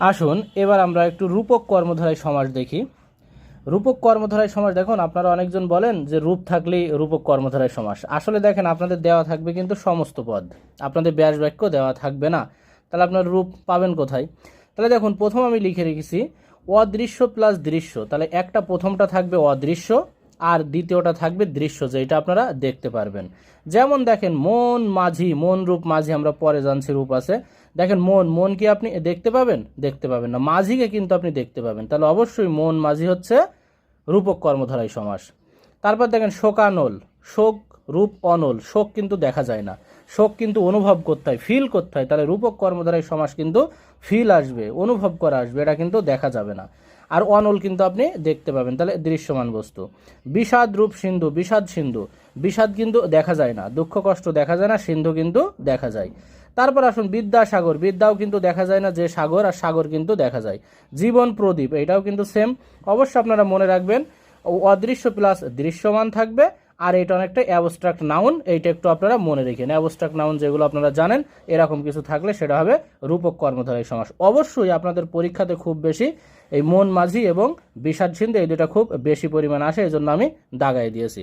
আসুন, এবার আমরা একটু রূপক কর্মধারায় সমাস দেখি। রূপক কর্মধারায় সমাস, দেখুন, আপনারা অনেকজন বলেন যে রূপ থাকলেই রূপক কর্মধারায় সমাস। আসলে দেখেন, আপনাদের দেওয়া থাকবে কিন্তু সমস্ত পদ। আপনাদের ব্যাস বাক্য দেওয়া থাকবে না। তাহলে আপনার রূপ পাবেন কোথায়? তাহলে দেখুন, প্রথম আমি লিখে রেখেছি, অদৃশ্য প্লাস দৃশ্য। তাহলে একটা প্রথমটা থাকবে অদৃশ্য আর দ্বিতীয়টা থাকবে দৃশ্য যেটা আপনারা দেখতে পারবেন। যেমন দেখেন, মন মাঝি, মন রূপ মাঝি আমরা পরে জানছি রূপ আছে। দেখেন, মন মন কি আপনি দেখতে পাবেন? দেখতে পাবেন না। মাঝিকে কিন্তু আপনি দেখতে পাবেন। তাহলে অবশ্যই মন মাঝি হচ্ছে রূপক কর্মধারায় সমাস। তারপর দেখেন, শোকানল। শোক রূপ অনল, শোক কিন্তু দেখা যায় না। শোক কিন্তু অনুভব করতে হয় ফিল করতে হয়। তাহলে রূপক কর্মধারায় সমাস কিন্তু ফিল আসবে, অনুভব করা আসবে, এটা কিন্তু দেখা যাবে না। আর অনল কিন্তু আপনি দেখতে পাবেন, তাহলে দৃশ্যমান বস্তু। বিষাদ রূপ সিন্ধু, বিষাদ সিন্ধু। বিষাদ কিন্তু দেখা যায় না, দুঃখ কষ্ট দেখা যায় না, সিন্ধু কিন্তু দেখা যায়। তারপর আসুন বিদ্যাসাগর বিদ্যাও কিন্তু দেখা যায় না যে সাগর আর সাগর কিন্তু দেখা যায়। জীবন প্রদীপ, এটাও কিন্তু সেম অবশ্য আপনারা মনে রাখবেন, অদৃশ্য প্লাস দৃশ্যমান থাকবে আর এটা অনেকটা অ্যাবস্ট্রাক্ট নাউন এইটা একটু আপনারা মনে রেখেন অ্যাবস্ট্রাক্ট নাউন যেগুলো আপনারা জানেন, এরকম কিছু থাকলে সেটা হবে রূপক কর্মধারী সমাস। অবশ্যই আপনাদের পরীক্ষাতে খুব বেশি এই মন মাঝি এবং বিষাদ সিন্ধু এই দুটা খুব বেশি পরিমাণ আসে এই জন্য আমি দাগাই দিয়েছি।